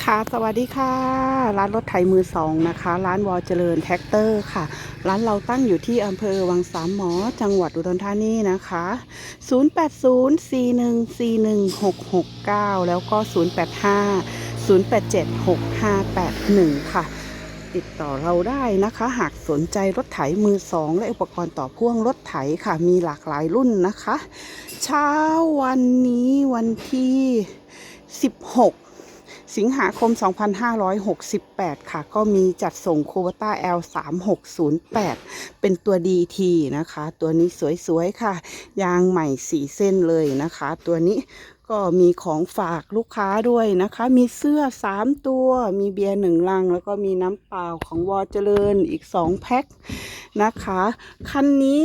ค่ะ สวัสดีค่ะ ร้านรถไถมือสองนะคะ ร้านวอเจริญแท็กเตอร์ค่ะ ร้านเราตั้งอยู่ที่อำเภอวังสามหมอ จังหวัดอุดรธานีนะคะ 0804141669 แล้วก็ 085-087-6581 ค่ะ ติดต่อเราได้นะคะ หากสนใจรถไถมือสองและอุปกรณ์ต่อพ่วงรถไถค่ะ มีหลากหลายรุ่นนะคะ เช้าวันนี้วันที่ 16 สิงหาคม 2568 ค่ะ ก็มีจัดส่งโค v ต้า L 3608 เป็นตัว DT นะคะ ตัวนี้สวย ๆ ค่ะ ยางใหม่สีเส้นเลยนะคะ ตัวนี้ก็มีของฝากลูกค้าด้วยนะคะ มีเสื้อ 3 ตัว มีเบียร์หนึ่งลัง แล้วก็มีน้ำเปล่าของวอเจริญอีก 2 แพ็คนะคะ คันนี้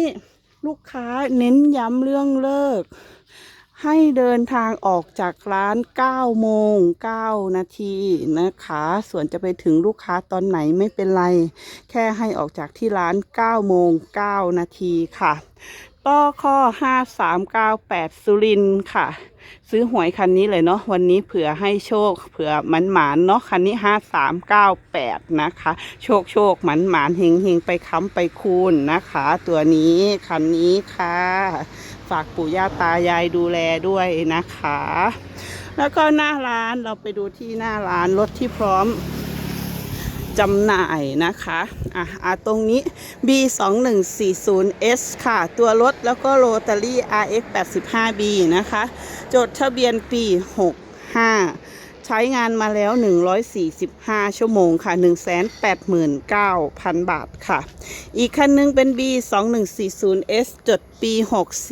ลูกค้าเน้นย้ำเรื่องเลิก ให้เดินทางออกจากร้าน 9 โมง 9 นาทีนะคะ ส่วนจะไปถึงลูกค้าตอนไหนไม่เป็นไร แค่ให้ออกจากที่ร้าน 9 โมง 9 นาทีค่ะต่อข้อ 5398 สุรินทร์ค่ะ ซื้อหวยคันนี้เลยเนาะวันนี้เผื่อให้โชค เผื่อหมันหมานเนาะคันนี้ 5398 นะคะ โชคโชคหมันหมานเฮงเฮงไปค้ำไปคูณนะคะ ตัวนี้คันนี้ค่ะ ฝากปู่ย่าตายายดูแลด้วยนะคะ แล้วก็หน้าร้านเราไปดูที่หน้าร้านรถที่พร้อมจำหน่ายนะคะอะอะตรงนี้ B 2 1 4 0 S ค่ะ ตัวรถแล้วก็โรตารี่ RX 8 5 B นะคะ จดทะเบียนปี 65 ใช้งานมาแล้ว 145 ชั่วโมงค่ะ 189,000 บาทค่ะ อีกคันหนึงเป็น B 2 1 4 0 S จดปี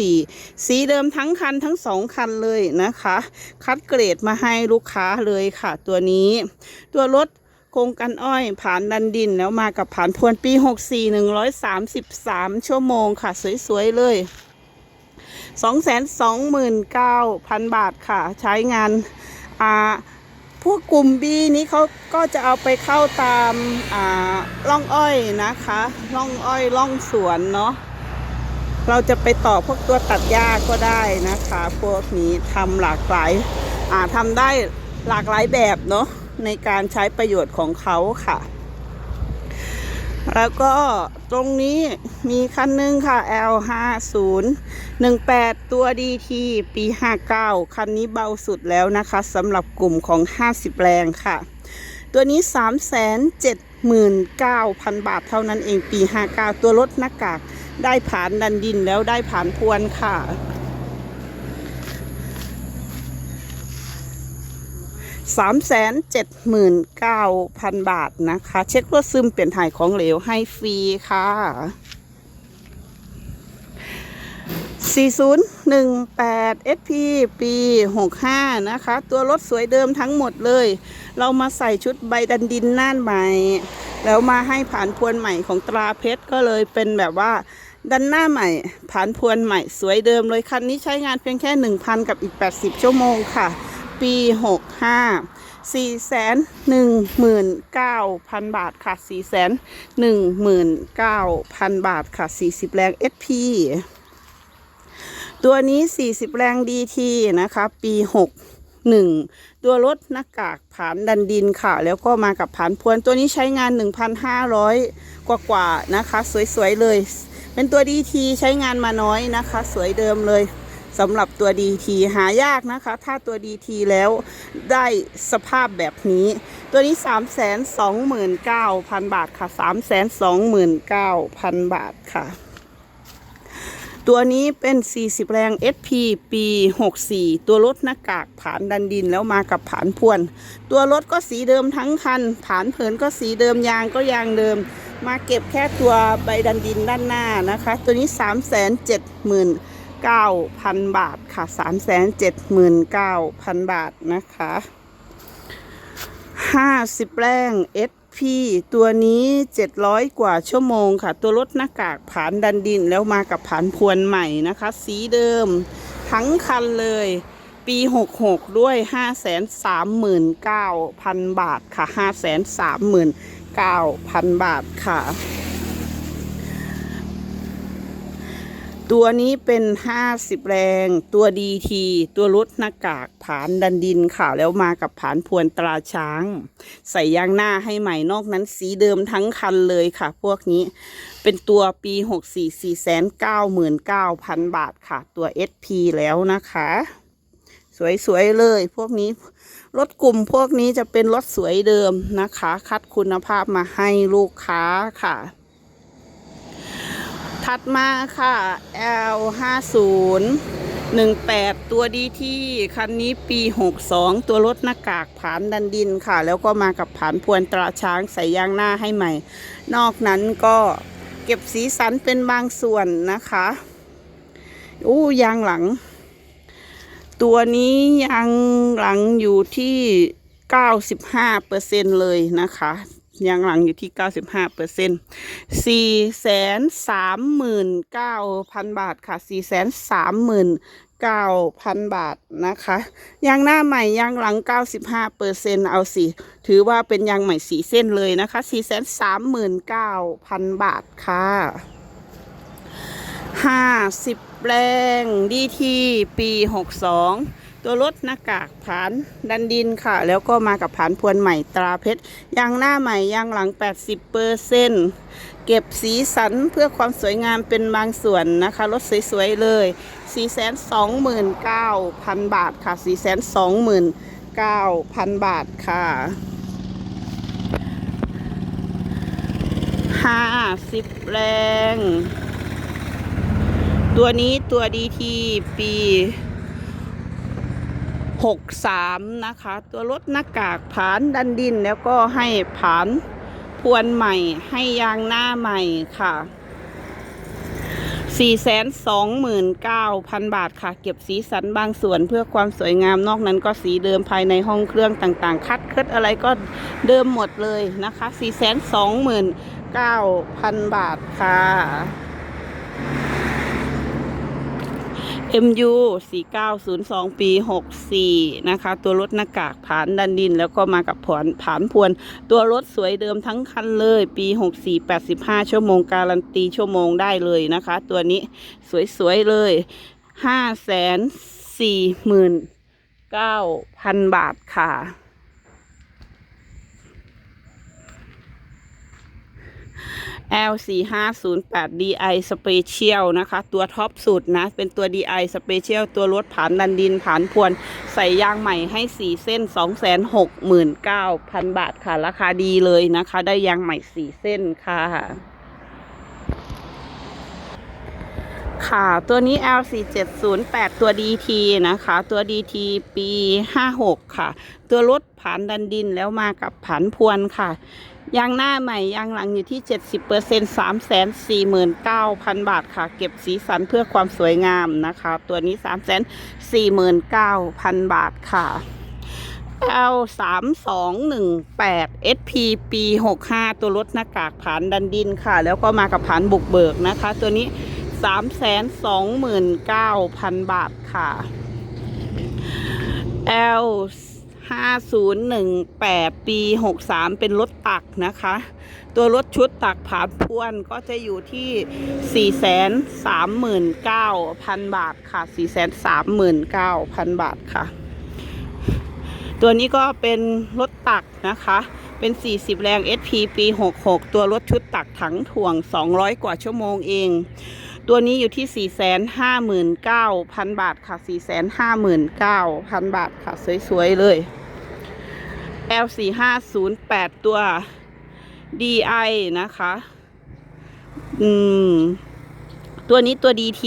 64 สีเดิมทั้งคันทั้งสองคันเลยนะคะ คัดเกรดมาให้ลูกค้าเลยค่ะ ตัวนี้ ตัวรถโครงกันอ้อยผ่านดันดินแล้วมากับผ่านพวนปี 64 133 ชั่วโมงค่ะ สวย ๆ เลย 229,000 บาทค่ะ ใช้งานอ่า พวกกลุ่ม B นี้เขาก็จะเอาไปเข้าตามอ่าร่องอ้อยนะคะร่องอ้อยร่องสวนเนาะเราจะไปต่อพวกตัวตัดหญ้าก็ได้นะคะ พวกนี้ทำหลากหลายอ่าทำได้หลากหลายแบบเนาะในการใช้ประโยชน์ของเขาค่ะ แล้วก็ตรงนี้มีคันหนึงค่ะ L 5 0 1 8 ตัว DT ปี 59 คันนี้เบาสุดแล้วนะคะสำหรับกลุ่มของ 50 แรงค่ะ ตัวนี้ 379,000 บาทเท่านั้นเองปี 59 ตัวรถหน้ากาก ได้ผ่านดันดินแล้วได้ผ่านพวนค่ะ สามแสนเจ็ดหมื่นเก้าพันบาทนะคะ เช็ครถซึมเปลี่ยนถ่ายของเหลวให้ฟรีค่ะ4018 SP ปี65นะคะ ตัวรถสวยเดิมทั้งหมดเลย เรามาใส่ชุดใบดันดินน่านใหม่ แล้วมาให้ผ่านพวนใหม่ของตราเพชรก็เลยเป็นแบบว่าดันหน้าใหม่ผ่านพวนใหม่สวยเดิมเลยคันนี้ใช้งานเพียงแค่ 1,000 กับอีก 80 ชั่วโมงค่ะ ปี65 4 1 9 0 0 0บาทค่ะ4 1 9 0 0 0บาทค่ะ40แรง SP ตัวนี้40แรง DT นะคะ ปี61ตัวรถหน้ากากผ่านดันดินค่ะ แล้วก็มากับผ่านพวนตัวนี้ใช้งาน 1,500 กว่ากว่านะคะ สวย ๆ เลย เป็นตัว DT ใช้งานมาน้อยนะคะ สวยเดิมเลย สำหรับตัว DT หายากนะคะ ถ้าตัว DT แล้วได้สภาพแบบนี้ ตัวนี้ 329,000 บาทค่ะ 329,000 บาทค่ะ ตัวนี้เป็น 40 แรง SP ปี 64 ตัวรถหน้ากากผานดันดินแล้วมากับผานพวน ตัวรถก็สีเดิมทั้งคัน ผานเผินก็สีเดิมยางก็ยางเดิม มาเก็บแค่ตัวใบดันดินด้านหน้านะคะ ตัวนี้ 9,000 บาทค่ะ 379,000 บาทนะคะ 50แรง SP ตัวนี้ 700 กว่าชั่วโมงค่ะ ตัวรถหน้ากากผานดันดินแล้วมากับผานพวนใหม่นะคะ สีเดิมทั้งคันเลย ปี 66 ด้วย 539,000 บาทค่ะ 539,000 บาทค่ะ ตัวนี้เป็น 50 แรง ตัวดีที ตัวรถหน้ากากผานดันดินค่ะ แล้วมากับผานพวนตราช้าง ใส่ยางหน้าให้ใหม่นอกนั้นสีเดิมทั้งคันเลยค่ะ พวกนี้เป็นตัวปี 64 499,000 บาทค่ะ ตัว SP แล้วนะคะ สวย ๆ เลยพวกนี้ รถกลุ่มพวกนี้จะเป็นรถสวยเดิมนะคะ คัดคุณภาพมาให้ลูกค้าค่ะ ถัดมาค่ะ L 5 0 18 ตัวดีที่คันนี้ปี 62 ตัวรถหน้ากากผานดันดินค่ะ แล้วก็มากับผานพวนตราช้างใส่ยางหน้าให้ใหม่ นอกนั้นก็เก็บสีสันเป็นบางส่วนนะคะอู้ยางหลัง ตัวนี้ยางหลังอยู่ที่ 95%เลยนะคะ ยางหลังอยู่ที่ 95%เปอร์เซ็นต์สี่แสนสามหมื่นเก้าพันบาทค่ะสี่แสนสามหมื่นเก้าพันบาทนะคะ ยางหน้าใหม่ยางหลัง 95เปอร์เซ็นต์เอาสิ ถือว่าเป็นยางใหม่สีเส้นเลยนะคะสี่แสนสามหมื่นเก้าพันบาทค่ะห้าสิบแรงดีทีปีหกสอง ตัวรถหน้ากากผานดันดินค่ะ แล้วก็มากับผานพวนใหม่ตราเพชรยางหน้าใหม่ยางหลัง 80เปอร์เซ็นเก็บสีสันเพื่อความสวยงามเป็นบางส่วนนะคะ รถสวยๆเลย 429,000 บาทค่ะ 429,000 บาทค่ะ 50 แรง ตัวนี้ตัวดีทีปี 63 นะคะ ตัวรถหน้ากากผานดันดินแล้วก็ให้ผานพวนใหม่ให้ยางหน้าใหม่ค่ะ 429,000 บาทค่ะ เก็บสีสันบางส่วนเพื่อความสวยงามนอกนั้นก็สีเดิมภายในห้องเครื่องต่างๆ คัดเคล็ดอะไรก็เดิมหมดเลยนะคะ 429,000 บาทค่ะ MU 4902 ปี 64 นะคะ ตัวรถหน้ากากผานดันดิน แล้วก็มากับผานผานพวน ตัวรถสวยเดิมทั้งคันเลย ปี 64 85 ชั่วโมงการันตีชั่วโมงได้เลยนะคะ ตัวนี้สวย ๆ เลย 5 4 9 0 0 0 บาทค่ะ L 4 5 0 8 DI Special นะคะ ตัวท็อปสุดนะ เป็นตัว DI Special ตัวรถผ่านดันดินผ่านพวน ใส่ยางใหม่ให้ 4 เส้น 269,000 บาทค่ะ ราคาดีเลยนะคะ ได้ยางใหม่ 4 เส้นค่ะค่ะ ตัวนี้ L 4 7 0 8 ตัว DT นะคะ ตัว DT ปี 56 ค่ะ ตัวรถผานดันดินแล้วมากับผานพวนค่ะ ยางหน้าใหม่ยางหลังอยู่ที่ 70% 349,000 บาทค่ะ เก็บสีสันเพื่อความสวยงามนะคะ ตัวนี้ 349,000 บาทค่ะ L 3 2 1 8 SP ปี 65 ตัวรถหน้ากากผานดันดินค่ะ แล้วก็มากับผานบุกเบิกนะคะ ตัวนี้ 329,000 บาทค่ะ L 5018 ปี 63 เป็นรถตักนะคะ ตัวรถชุดตักผานพวนก็จะอยู่ที่ 439,000 บาทค่ะ 439,000 บาทค่ะ ตัวนี้ก็เป็นรถตักนะคะ เป็น 40 แรง SP ปี 66 ตัวรถชุดตักถังถ่วง 200 กว่าชั่วโมงเอง ตัวนี้อยู่ที่ 459,000 บาทค่ะ 459,000 บาทค่ะ สวย ๆ เลย L 4 5 0 8 ตัว DI นะคะ อืม ตัวนี้ตัว DT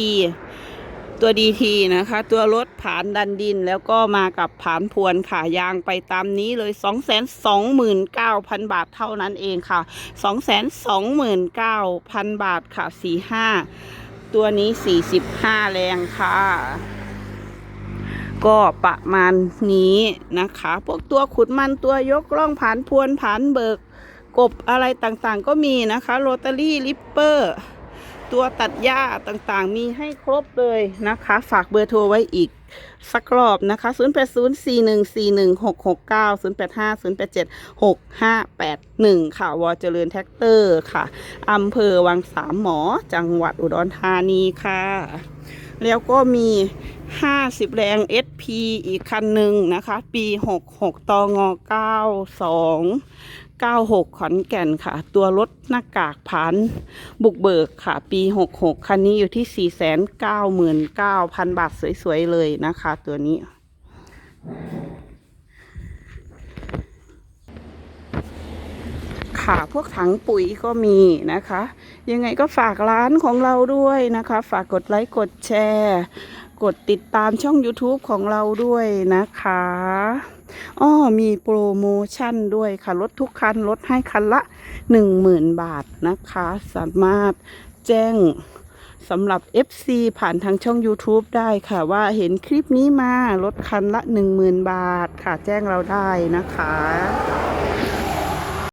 ตัว DT นะคะ ตัวรถผานดันดินแล้วก็มากับผานพวนค่ะ ยางไปตามนี้เลย 229,000 บาทเท่านั้นเองค่ะ 229,000 บาทค่ะ 45 ตัวนี้45แรงค่ะ ก็ประมาณนี้นะคะ พวกตัวขุดมันตัวยกล่องผานพวนผานเบิก กบอะไรต่างๆ ก็มีนะคะโรตารี่ลิปเปอร์ ตัวตัดหญ้าต่างๆ มีให้ครบเลยนะคะ ฝากเบอร์โทรไว้อีก สักรอบนะคะ0804141669 0850876581 ค่ะวอเจริญแท็กเตอร์ค่ะอำเภอวังสามหมอจังหวัดอุดรธานีค่ะ แล้วก็มี 50 แรง SP อีกคันหนึ่งนะคะ ปี 66ตองอ92 96 ขอนแก่นค่ะ ตัวรถหน้ากากผ่านบุกเบิกค่ะ ปี 66 คันนี้อยู่ที่ 499,000 บาท สวย ๆ เลยนะคะ ตัวนี้ ค่ะ พวกถังปุ๋ยก็มีนะคะ ยังไงก็ฝากร้านของเราด้วยนะคะ ฝากกดไลค์ กดแชร์ กดติดตามช่อง YouTube ของเราด้วยนะคะอ้อมีโปรโมชั่นด้วยค่ะ ลดทุกคันลดให้คันละ 10,000 บาทนะคะ สามารถแจ้งสำหรับ FC ผ่านทางช่อง YouTube ได้ค่ะว่าเห็นคลิปนี้มาลดคันละ 10,000 บาทค่ะ แจ้งเราได้นะคะ